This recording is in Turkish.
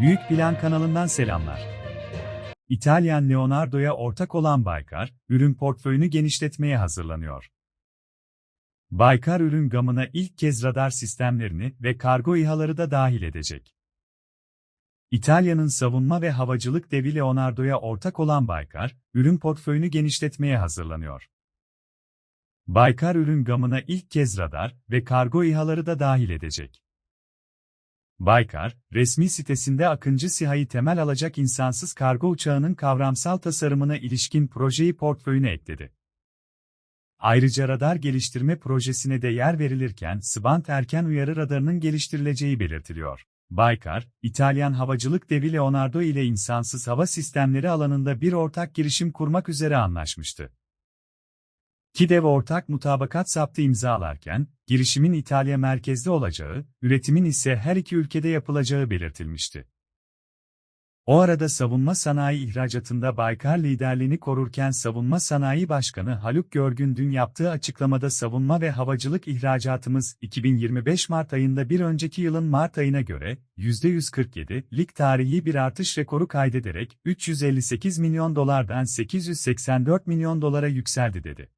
Büyük Plan kanalından selamlar. İtalyan Leonardo'ya ortak olan Baykar, ürün portföyünü genişletmeye hazırlanıyor. Baykar ürün gamına ilk kez radar sistemlerini ve kargo İHA'ları da dahil edecek. İtalya'nın savunma ve havacılık devi Leonardo'ya ortak olan Baykar, ürün portföyünü genişletmeye hazırlanıyor. Baykar ürün gamına ilk kez radar ve kargo İHA'ları da dahil edecek. Baykar, resmi sitesinde Akıncı SİHA'yı temel alacak insansız kargo uçağının kavramsal tasarımına ilişkin projeyi portföyüne ekledi. Ayrıca radar geliştirme projesine de yer verilirken Svant erken uyarı radarının geliştirileceği belirtiliyor. Baykar, İtalyan havacılık devi Leonardo ile insansız hava sistemleri alanında bir ortak girişim kurmak üzere anlaşmıştı. KİDEV ortak mutabakat saptı imzalarken, girişimin İtalya merkezli olacağı, üretimin ise her iki ülkede yapılacağı belirtilmişti. O arada savunma sanayi ihracatında Baykar liderliğini korurken Savunma Sanayi Başkanı Haluk Görgün dün yaptığı açıklamada savunma ve havacılık ihracatımız 2025 Mart ayında bir önceki yılın Mart ayına göre %147'lik tarihi bir artış rekoru kaydederek 358 milyon dolardan 884 milyon dolara yükseldi dedi.